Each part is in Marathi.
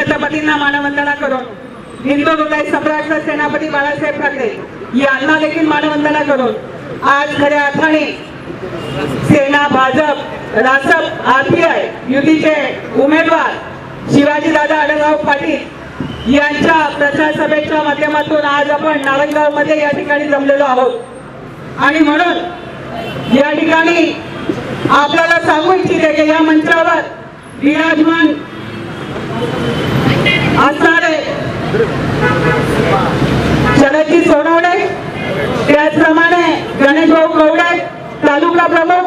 छत्रपतींना मानवंदना करून हिंदू हृदय सम्राट सेनापती बाळासाहेब ठाकरे यांना देखील मानवंदना करून आज खऱ्या अर्थाने सेना भाजप रासप आरपीआय युतीचे उमेदवार शिवाजीदादा आढळराव पाटील यांच्या प्रचार सभेच्या माध्यमातून आज आपण नारायणगावमध्ये या ठिकाणी जमलेलो आहोत. आणि म्हणून या ठिकाणी आपल्याला सांगू इच्छिते की या मंचावर विराजमान असणारे शरदजी सोनवणे. त्याचप्रमाणे गणेश भाऊ कवडे तालुका प्रमुख.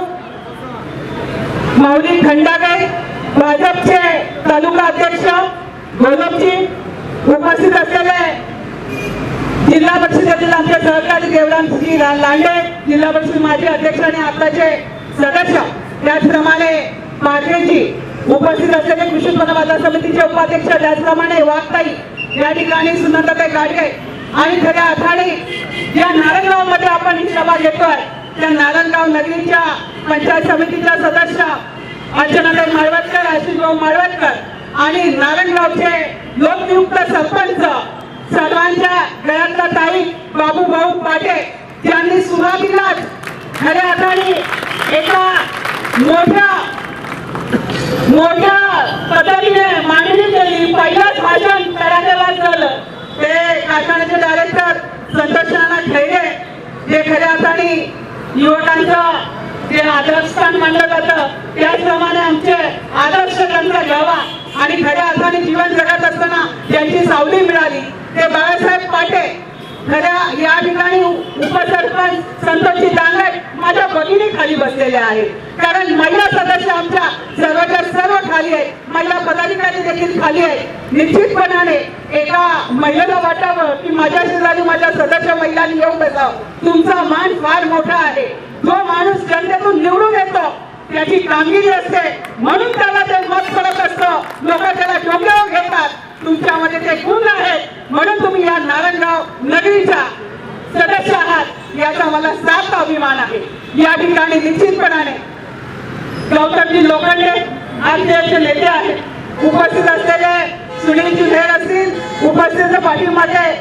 माऊली खंडागे भाजपचे तालुका अध्यक्ष. गोलपजी उपस्थित असलेले जिल्हा परिषदेतील आमचे सहकारी देवरामजी लांडे जिल्हा परिषद माजी अध्यक्ष आणि आताचे सदस्य. त्याचप्रमाणे पाटलेजी उपस्थित असलेले कृषी उत्पन्न बाजार समितीचे उपाध्यक्ष त्याचप्रमाणे वाघताई या ठिकाणी सुनंदाताई गाडगे आणि खऱ्या अर्थाने या नारायणगावमध्ये आपण ही सभा घेतोय. त्या नारायणगाव नगरीच्या पंचायत समितीच्या सदस्य अर्चनाताई माळवतकर आशिषभाऊ माळवतकर आणि नारायणगावचे लोकनियुक्त सरपंच सर्वांच्या गळ्यातला ताई बाबू भाऊ पाटे यांनी सुरुवातीलाच खऱ्या अर्थाने एका मोठ्या मोठ्या पद्धतीने मांडणी केली पहिलंच भाषण तडाखेबाज झालं ते कारखान्याचे डायरेक्टर संतोष नाना खैरे जे खऱ्या अर्थाने युवकांचं जे आदर्शस्थान मानलं जातं त्याचप्रमाणे आमचे आदर्श त्यांचा घ्यावा आणि खऱ्या अर्थाने जीवन जगत असताना त्यांची सावली मिळाली ते बाळासाहेब पाटे. खऱ्या या ठिकाणी उपसरपंच संतोषी दांगट माझ्या भगिनी खाली बसलेल्या आहेत. कारण महिला सदस्य आमच्या सर्वच्या सर्व खाली आहेत. महिला पदाधिकारी देखील खाली आहेत. निश्चितपणाने एका महिलेला वाटावं की माझ्या शेजारी माझ्या सदस्य महिलांनी येऊ बसावं. तुमचा मान फार मोठा आहे. जो माणूस जनतेतून निवडून येतो त्याची कामगिरी असते. म्हणून त्याला ते मत पडत असतं. लोक त्याला डोक्यावर घेतात. तुमच्यामध्ये ते गुण आहेत. म्हणून तुम्ही या नारायणगाव नगरीच्या सदस्य आहात याचा मला सात अभिमान आहे. या ठिकाणी निश्चितपणाने गौतमजी लोखंडे आमचे नेते आहेत. उपस्थित असलेले सुनील जुधेर असतील उपस्थित पाठिंबाचे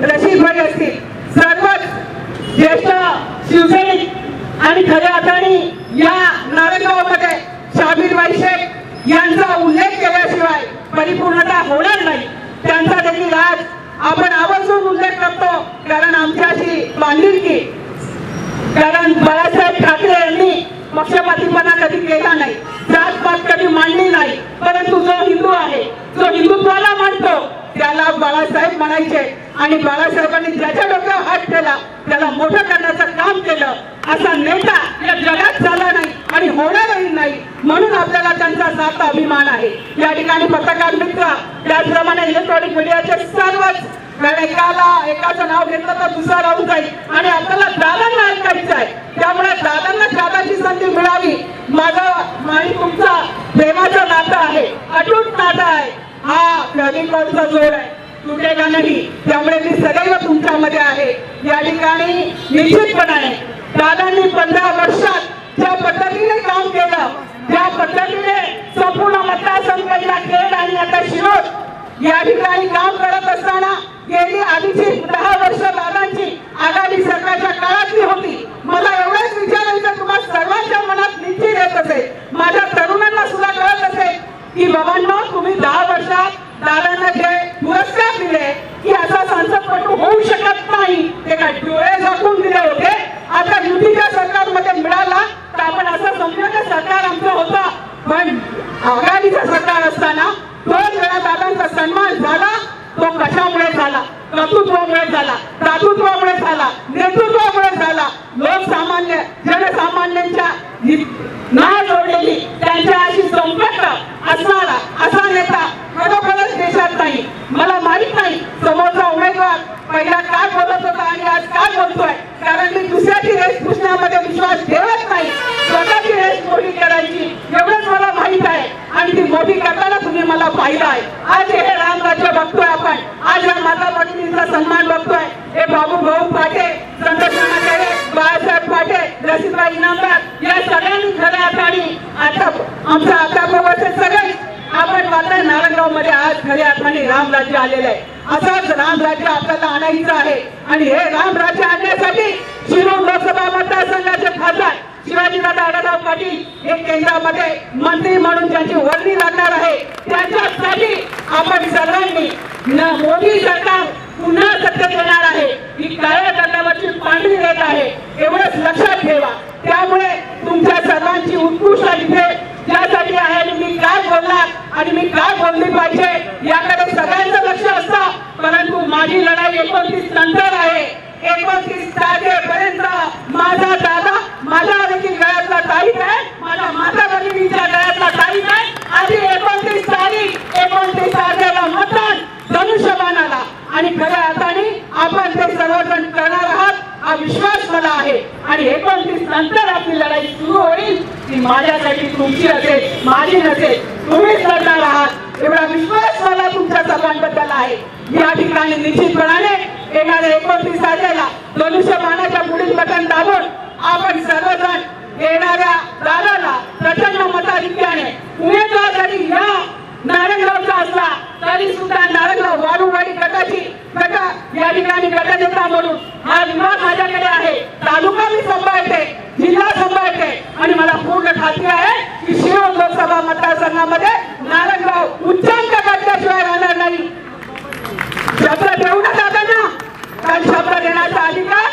रशीद भाई असतील. सर्वच ज्येष्ठ शिवसैनिक आणि खऱ्या अर्थाने या नारायणगावमध्ये शाबीरबाई शेख यांचा उल्लेख केल्याशिवाय परिपूर्णता होणार नाही. त्यांचा देखील आज आपण आवर्जून उल्लेख करतो कारण आमच्याशी बांधिलकी कारण बाळासाहेब ठाकरे यांनी पक्षपातीपणा कधी केला नाही. जातपात कधी मांडली नाही. परंतु जो हिंदू आहे जो हिंदुत्वाला मानतो त्याला बाळासाहेब म्हणायचे. आणि बाळासाहेबांनी ज्याच्या डोक्यावर हात केला त्याला मोठं करण्याचं काम केलं. असा नेता या जगात झाला नाही आणि होणारही नाही म्हणून आपल्याला त्यांचा सार्थ अभिमान आहे. या ठिकाणी पत्रकार मित्र त्याचप्रमाणे इलेक्ट्रॉनिक मीडियाचे सर्वच कारण एकाला एकाचं नाव घेतलं तर दुसरा राहून जाईल. आणि आपल्याला दादांना ऐकायचं आहे. त्यामुळे दादांना दादाची संधी मिळावी. माझं आणि तुमचा प्रेमाचं नातं आहे. अटूट नातं आहे. हा प्रवीणचा जोड आहे. तुटेगा नाही त्यामुळे मी सदैव तुमच्यामध्ये आहे. या ठिकाणी निश्चितपणाने दादांनी पंधरा वर्षात ज्या पद्धतीने काम केलं ज्या पद्धतीने संपूर्ण मतदारसंघ पहिला खेळ आणि आता शिरोड या ठिकाणी काम करत असताना गेली आधीची दहा वर्ष दादांची आघाडी सरकारच्या काळातली होती. मला एवढंच विचारायचं तुम्हाला सर्वांच्या मनात निश्चित येत असेल. माझ्या तरुणांना सुद्धा कळत असेल की बाबांना तुम्ही दहा वर्षात दादांना जे पुरस्कार दिले की असा संसदपटू होऊ शकत नाही. ते काय डोळे झाकून दिले होते? आता युतीच्या सरकारमध्ये मिळाला तर आपण असं समजू की सरकार आमचं होतं. पण आघाडीचं सरकार असताना दोन वेळा दादांचा सन्मान झाला तो कशामुळे झाला कर्तृत्वामुळे झाला. दातृत्वामुळे झाला. नेतृत्वामुळे झाला. लोकसामान्य जन हित- नाळ जोडलेली त्यांच्या अशी संकट असणारा असा नेता खरोखरच देशात नाही मला माहीत नाही समोरचा उमेदवार पहिला काय बोलत होता आणि आज काय बोलतोय कारण मी दुसऱ्याची रेस पुसण्यामध्ये विश्वास ठेवत नाही स्वतःची रेस मोठी करायची एवढंच मला माहीत आहे आणि ती मोठी करताना तुम्ही मला पाहिलं आहे. आज हे राम राज्य बघतोय आपण. आज या माता भगिनींचा सन्मान बघतोय. हे बाबू भाऊ पाटे संत नाना बाळासाहेब पाटे रसिकबाई इनामदार या सगळ्यांनी खऱ्या अर्थाने आता आमचा आता बाबाचे सगळे. आपण वाटतं नारायणगावमध्ये आज खऱ्या अर्थाने ठिकाणी रामराज्य आलेलं आहे. असंच रामराज्य आपल्याला आणायचं आहे. आणि हे रामराज्य आणण्यासाठी शिरूर लोकसभा मतदारसंघाचे खासदार शिवाजीदादा आढळराव पाटील हे केंद्रामध्ये मंत्री म्हणून ज्यांची वर्णी लागणार आहे त्यांच्यासाठी आपण सर्वांनी न मोदी सरकार पुन्हा सत्तेत येणार आहे. ही काळ्या दंडावरची पांढरी रेत आहे एवढंच लक्षात ठेवा. त्यामुळे तुमच्या सर्वांची उत्कृष्ट इथे त्यासाठी आहे आणि मी काय बोलणार आणि मी काय बोलली पाहिजे याकडे सगळ्यांचं लक्ष असतं परंतु माझी लढाई एकोणतीस नंतर आहे. एकोणतीस तारीख माझा दादा माझ्या देखील गळ्यातला तारीख आहे माझ्या माता भगिनीच्या गळ्यातला तारीख आहे आधी एकोणतीस तारीख एकोणतीस तारखेला मतदान धनुष्यबाणाला आणि खऱ्या अर्थाने आपण ते सर्वजण करणार आहात हा विश्वास मला आहे. आणि एकोणतीस नंतर आपली लढाई सुरू होईल ती माझ्यासाठी तुमची असेल माझी नसेल तुम्हीच लढणार आहात. एवढा विश्वास मला तुमच्या सर्वांबद्दल आहे. या ठिकाणी निश्चितपणाने येणाऱ्या एकोणतीस तारखेला धनुष्यबाणाच्या पुढील बटन दाबून आपण सर्वजण येणाऱ्या दादाला प्रचंड मताधिक्याने उमेदवार जरी या नारायणगावचा असला तरी सुद्धा नारायणगाव वारुवाडी गटाची गट या ठिकाणी गटनेता म्हणून हा विभाग माझ्याकडे आहे. तालुका मी सांभाळते जिल्हा सांभाळते. आणि मला पूर्ण खात्री आहे की शिव लोकसभा मतदारसंघामध्ये नारायणगाव उच्चांक गाठल्याशिवाय राहणार नाही. शब्द देऊ ना त्यांना कारण शब्द देण्याचा अधिकार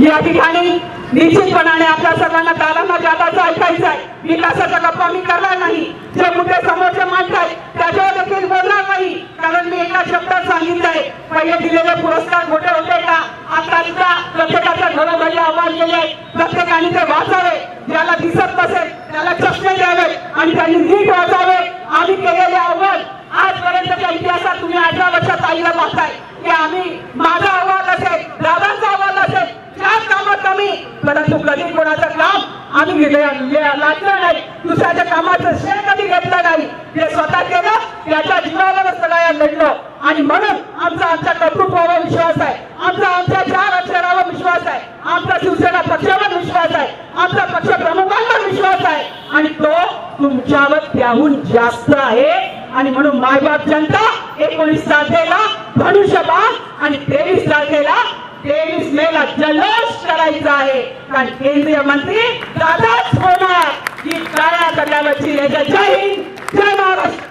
या ठिकाणी निश्चितपणाने आपल्या सर्वांना दादांना जादाचं ऐकायचं आहे. विकासाचा गप्पा मी करणार नाही. जे मुद्दे समोरचे मांडताय त्याच्यावर देखील बोलणार नाही. करायचा आहे. आणि केंद्रीय मंत्री दादाच होणार. ही काळा कटावची जय हिंद. जय महाराष्ट्र.